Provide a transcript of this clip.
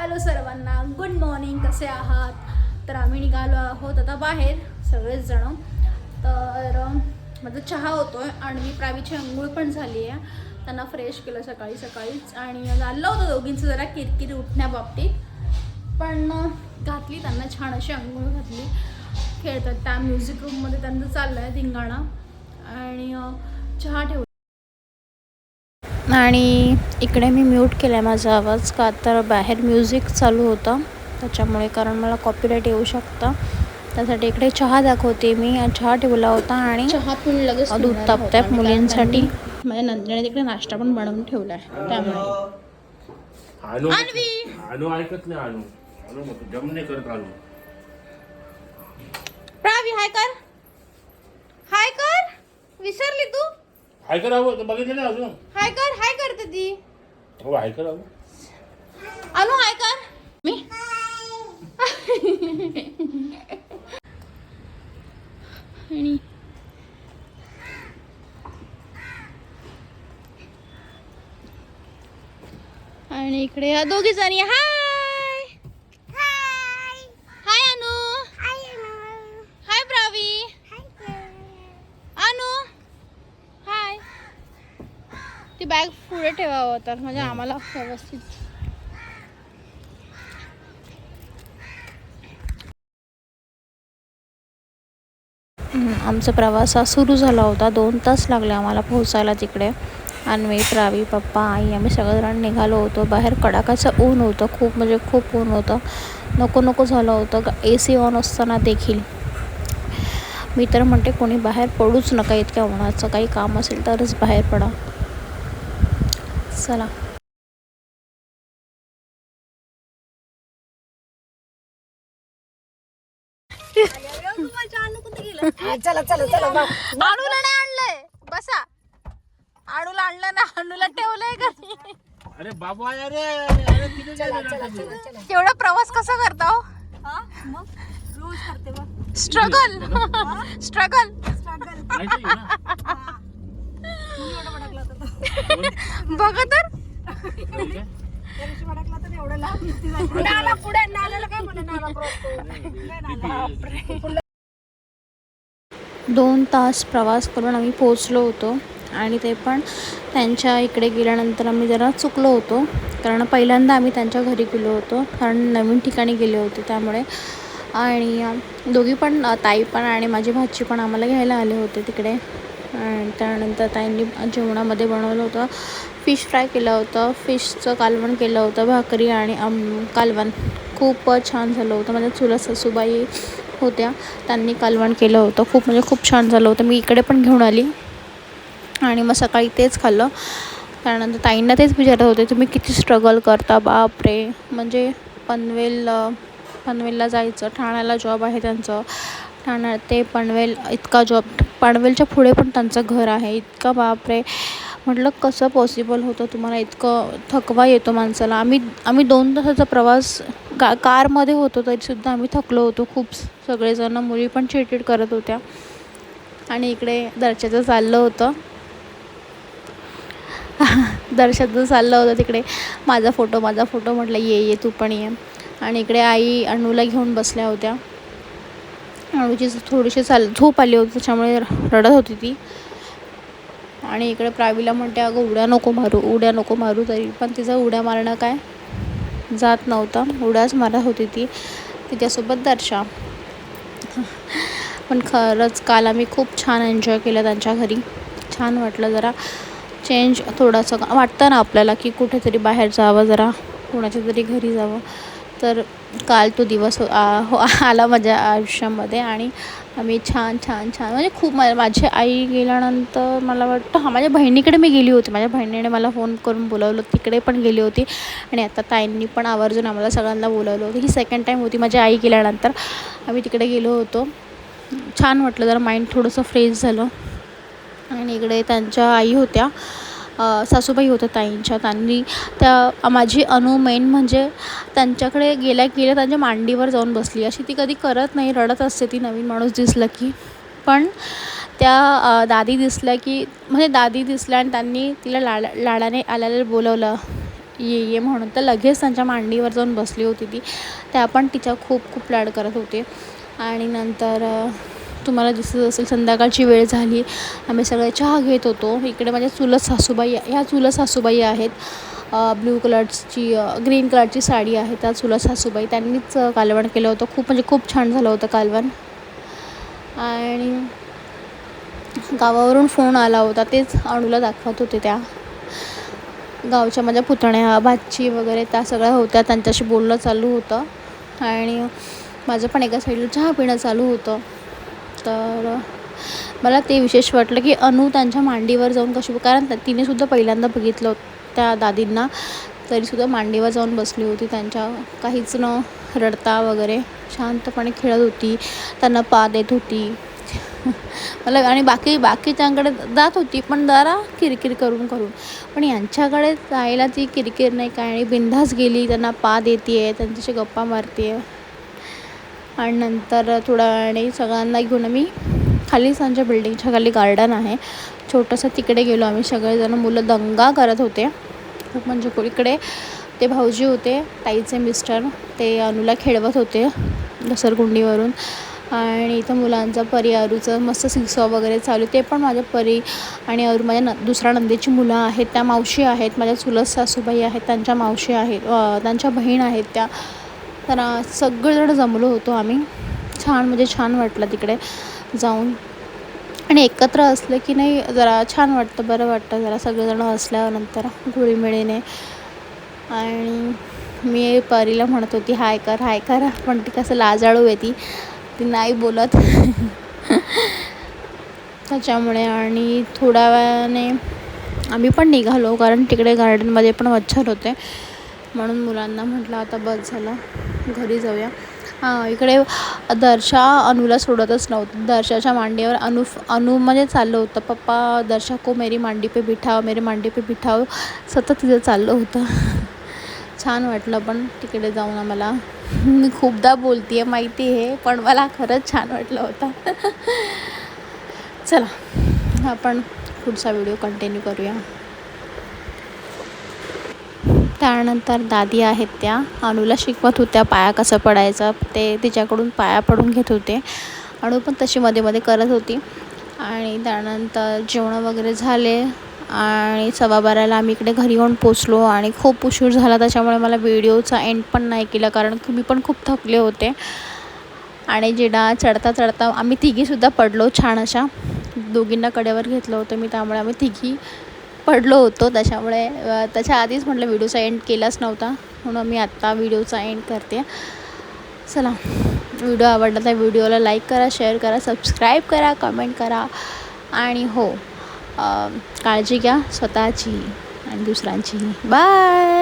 Hello सर्वांना good morning कसे आहात? तर आम्ही निघालो आहोत आता बाहेर सगळेच जण. तर माझा चहा होतोय आणि मी प्रावीची अंघोळ पण झाली आहे. त्यांना फ्रेश केलं सकाळी सकाळीच. आणि झालं होतं दोघींचं जरा किरकिरी उठण्याबाबतीत. पण घातली त्यांना छान अशी अंघोळ घातली. खेळतात त्या म्युझिक रूममध्ये त्यांचं चाललं आहे धिंगाणा. आणि चहा ठेवला. आणि इकडे मी म्यूट केला आहे माझा आवाज का तर बाहेर म्युझिक चालू होतं. त्याच्यामुळे कारण मला कॉपीराईट येऊ शकतं. त्यासाठी इकडे चहा दाखवते मी. चहा ठेवला होता आणि चहा पिऊन लगेच दूध निघणार तापत आहोत. मुलींसाठी. माझ्या नंदिनीने तिकडे नाश्ता पण बनवून त्यामुळे. आणू ऐकत नाही आणू आणू करत आणू प्रावी हाय कर. हाय कर. विसरली तू? ऐकत हवं बघितलं नाही अजून. हाय कर हाय करते ती. हो ऐकत हवं अनु हाय कर मी? आणि? आणि इकडे या दोघी जणी. हाय हाय अनु हाय प्रावी अनु हाय ती बॅग पुढे ठेवावं तर म्हणजे आम्हाला व्यवस्थित. आमचा प्रवास हा सुरू झाला होता. दोन तास लागले आम्हाला पोहोचायला तिकडे. आणि मी प्रावी पप्पा आई आम्ही सगळेजण निघालो होतो. बाहेर कडाकाचं ऊन होतं. खूप म्हणजे खूप ऊन होतं. नको नको झालं होतं. ए सी ऑन असताना देखील. मी तर म्हणते कोणी बाहेर पडूच नका इतक्या उन्हाचं. काही काम असेल तरच बाहेर पडा. चला. अणूला नाही आणलंय. बसा. अणूला आणलं ना अणूला ठेवलंय घरी अरे बाबा अरे अरे तिथे काय झालं? केवढा प्रवास कसा करता हो? स्ट्रगल स्ट्रगल माहिती आहे ना? बघा तर. काय? दोन तास प्रवास करून आम्ही पोचलो होतो. आणि ते पण त्यांच्या इकडे गेल्यानंतर आम्ही जरा चुकलो होतो. कारण पहिल्यांदा आम्ही त्यांच्या घरी गेलो होतो. कारण नवीन ठिकाणी गेले होते त्यामुळे. आणि दोघी पण ताई पण आणि माझी भाची पण आम्हाला घ्यायला आले होते तिकडे. त्यानंतर ताईंनी जेवणामध्ये बनवलं होतं. फिश फ्राय केलं होतं. फिशचं कालवण केलं होतं भाकरी आणि आम कालवण. खूप छान झालं होतं. माझ्या चुला सासूबाई होत्या. त्यांनी कालवण केलं होतं. खूप म्हणजे खूप छान झालं होतं. मी इकडे पण घेऊन आली. आणि मग सकाळी तेच खाल्लं. त्यानंतर ताईंना तेच विचारत होते तुम्ही किती स्ट्रगल करता? बापरे! म्हणजे पनवेल पनवेलला जायचं. ठाण्याला जॉब आहे त्यांचं. ठाणार ते पनवेल इतका जॉब पनवेलच्या पुढे पण त्यांचं घर आहे. इतका बापरे. म्हटलं कसं पॉसिबल होतं तुम्हाला? इतकं थकवा येतो माणसाला. आम्ही आम्ही दोन तासाचा प्रवास का कारमध्ये होतो तरीसुद्धा आम्ही थकलो होतो खूप. सगळेजणं मुली पण चिडचिड करत होत्या. आणि इकडे दर्शाचं चाललं होतं. दर्शाचं चाललं होतं तिकडे. माझा फोटो माझा फोटो म्हटलं ये ये तू पण ये. आणि इकडे आई अणूला घेऊन बसल्या होत्या. अळूची थोडीशी चाल झोप आली होती त्याच्यामुळे रडत होती ती. आणि इकडे प्रावीला म्हणते अगं उड्या नको मारू उड्या नको मारू तरी पण तिचं उड्या मारणं काय? जात नव्हतं. उड्याच मारत होती ती. तिच्यासोबत दर्शा. पण खरंच काल आम्ही खूप छान एन्जॉय केलं त्यांच्या घरी. छान वाटलं जरा. चेंज थोडंसं वाटतं ना आपल्याला की कुठेतरी बाहेर जावं जरा कोणाच्या तरी घरी जावं. तर काल तो दिवस हो- आ- हो आला माझ्या आयुष्यामध्ये आणि आम्ही छान छान छान. म्हणजे खूप मा माझी आई गेल्यानंतर मला वाटतं हां माझ्या बहिणीकडे मी गेली होती. माझ्या बहिणीने मला फोन करून बोलावलं तिकडे पण गेली होती. आणि आता ताईंनी पण आवर्जून आम्हाला सगळ्यांना बोलावलं होतं. ही सेकंड टाईम होती माझी आई गेल्यानंतर. आम्ही तिकडे गेलो होतो. छान वाटलं जरा माइंड थोडंसं फ्रेश झालं. आणि इकडे त्यांच्या आई होत्या. सासूबाई होत्या ताईंच्या. त्यांनी त्या माझी अनु मेन म्हणजे त्यांच्याकडे गेल्या गेल्या त्यांच्या मांडीवर जाऊन बसली. अशी ती कधी करत नाही रडत असते ती नवीन माणूस दिसलं की. पण त्या दादी दिसल्या की म्हणजे दादी दिसल्या आणि त्यांनी तिला लाडा लाडाने आल्याला बोलवलं. ये ये म्हणून. तर लगेच त्यांच्या मांडीवर जाऊन बसली होती ती. त्या पण तिच्या खूप खूप लाड करत होते. आणि नंतर तुम्हाला दिसत असेल संध्याकाळची वेळ झाली. आम्ही सगळे चहा घेत होतो. इकडे माझ्या चुलत सासूबाई ह्या चुलत सासूबाई आहेत. ब्ल्यू कलरची ग्रीन कलरची साडी आहे त्या चुलत सासूबाई. त्यांनीच कालवण केलं होतं. खूप म्हणजे खूप छान झालं होतं कालवण. आणि गावावरून फोन आला होता. तेच अणूला दाखवत होते त्या. गावच्या माझ्या पुतण्या भाची वगैरे त्या सगळ्या होत्या. त्यांच्याशी बोलणं चालू होतं. आणि माझं पण एका साईडला चहा पिणं चालू होतं. तर मला ते विशेष वाटलं की अनु त्यांच्या मांडीवर जाऊन कशी कारण तिनेसुद्धा तिने सुद्धा पहिल्यांदा बघितलं होतं त्या दादींना तरीसुद्धा मांडीवर जाऊन बसली होती त्यांच्या काहीच न रडता वगैरे शांतपणे खेळत होती त्यांना पा देत होती. मला आणि बाकी बाकीच्यांकडे जात होती पण जरा किरकिर करून करून. पण यांच्याकडे जायला ती किरकिर नाही काय आणि बिंधास गेली त्यांना पा देते आहे त्यांच्याशी गप्पा मारते आहे आणि नंतर थोडा आणि सगळ्यांना घेऊन आम्ही खाली आमच्या बिल्डिंगच्या खाली गार्डन आहे. छोटंसं तिकडे गेलो आम्ही. सगळेजण मुलं दंगा करत होते. खूप म्हणजे इकडे ते भाऊजी होते ताईचे मिस्टर ते अनुला खेळवत होते घसरगुंडीवरून. आणि इथं मुलांचा परी अरूचं मस्त सिक्सॉ वगैरे चालू. ते पण माझ्या परी आणि अरू माझ्या न दुसऱ्या नंदेची मुलं आहेत. त्या मावशी आहेत. माझ्या चुलत सासूबाई आहेत. त्यांच्या मावशी आहेत. त्यांच्या बहीण आहेत त्या. तर सगळेजण जमलो होतो आम्ही. छान म्हणजे छान वाटलं तिकडे जाऊन. आणि एकत्र असलं की नाही जरा छान वाटतं बरं वाटतं. जरा सगळेजण असल्यानंतर गुळीमिळीने आणि मी परीला म्हणत होती हाय कर हाय कर. पण ती कसं लाजाळू आहे ती. ती नाही बोलत. त्याच्यामुळे आणि थोड्या वेळाने आम्ही पण निघालो कारण तिकडे गार्डनमध्ये पण मच्छर होते. म्हणून मुलांना म्हटलं आता बस झालं घरी जाऊया. हां इकडे दर्शा अनुला सोडतच नव्हतं. दर्शाच्या मांडीवर अनु अनु म्हणजे चाललं होतं. पप्पा दर्शा को मेरी मांडी पे बिठाव मेरी मांडी पे बिठाव सतत तिथे चाललं होतं. छान वाटलं पण तिकडे जाऊन आम्हाला. मी खूपदा बोलते आहे माहिती आहे पण मला खरंच छान वाटलं होतं. चला आपण पुढचा व्हिडिओ कंटिन्यू करूया. त्यानंतर दादी आहेत त्या. अनुला शिकवत होत्या पाया कसं पडायचं. ते तिच्याकडून पाया पडून घेत होते. अणू पण तशी मध्ये मध्ये करत होती. आणि त्यानंतर जेवणं वगैरे झाले. आणि सव्वा बाराला आम्ही इकडे घरी येऊन पोचलो. आणि खूप उशीर झाला. त्याच्यामुळे मला व्हिडिओचा एंड पण नाही केला. कारण की मी पण खूप थकले होते. आणि जिडा चढता चढता आम्ही तिघीसुद्धा पडलो छान अशा. दोघींना कडेवर घेतलं होतं मी. त्यामुळे आम्ही तिघी पडलो होतो त्याच्यामुळे त्याच्या आधीच म्हटलं व्हिडिओचा एंड केलाच नव्हता. म्हणून मी आत्ता व्हिडिओचा एंड करते. चला व्हिडिओ आवडला तर व्हिडिओला लाईक करा शेअर करा सबस्क्राईब करा कमेंट करा. आणि हो काळजी घ्या स्वतःची आणि दुसऱ्यांची बाय!